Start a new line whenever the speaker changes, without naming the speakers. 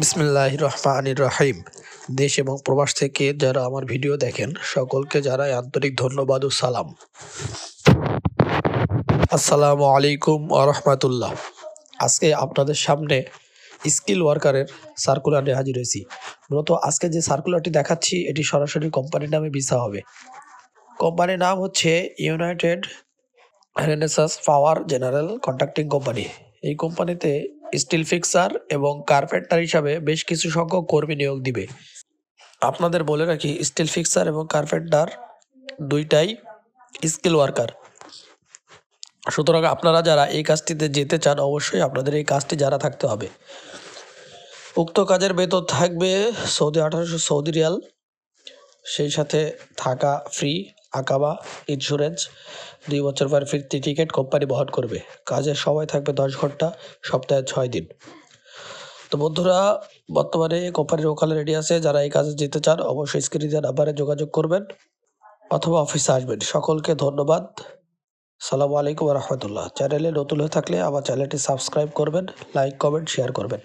বিসমিল্লাহ রহমানির রহিম দেশ এবং প্রবাস থেকে যারা আমার ভিডিও দেখেন, সকলকে জানাই আন্তরিক ধন্যবাদ ও সালাম। আসসালামু আলাইকুম আরহামাতুল্লাহ আজকে আপনাদের সামনে স্কিল ওয়ার্কারের সার্কুলার নিয়ে হাজির হয়েছি। মূলত আজকে যে সার্কুলারটি দেখাচ্ছি, এটি সরাসরি কোম্পানির নামে ভিসা হবে। কোম্পানির নাম হচ্ছে United Renaissance Power General Contracting Company এই কোম্পানিতে স্টিল ফিক্সার এবং কার্পেন্টার হিসাবে বেশ কিছু সংখ্যক কর্মী নিয়োগ দিবে। আপনাদের বলে রাখি, স্টিল ফিক্সার এবং কার্পেন্টার দুইটাই স্কিল ওয়ার্কার। সুতরাং আপনারা যারা এই কাজটিতে যেতে চান, অবশ্যই আপনাদের এই কাজটি যারা থাকতে হবে। উক্ত কাজের বেতন থাকবে সৌদি আঠারোশো সৌদি রিয়াল, সেই সাথে থাকা ফ্রি আকাবা ইন্স্যুরেন্স দুই বছর পর ফিরতি টিকিট কোম্পানি বহন করবে। কাজের সময় থাকবে দশ ঘণ্টা, সপ্তাহে ছয় দিন। তো বন্ধুরা, বর্তমানে কোম্পানির ওকালে রেডি আছে। যারা এই কাজে যেতে চান, অবশ্যই স্ক্রিনে দেওয়া নাম্বারে যোগাযোগ করবেন অথবা অফিসে আসবেন। সকলকে ধন্যবাদ। সালামু আলাইকুম রহমতুল্লাহ। চ্যানেলে নতুন হয়ে থাকলে আমার চ্যানেলটি সাবস্ক্রাইব করবেন লাইক কমেন্ট শেয়ার করবেন।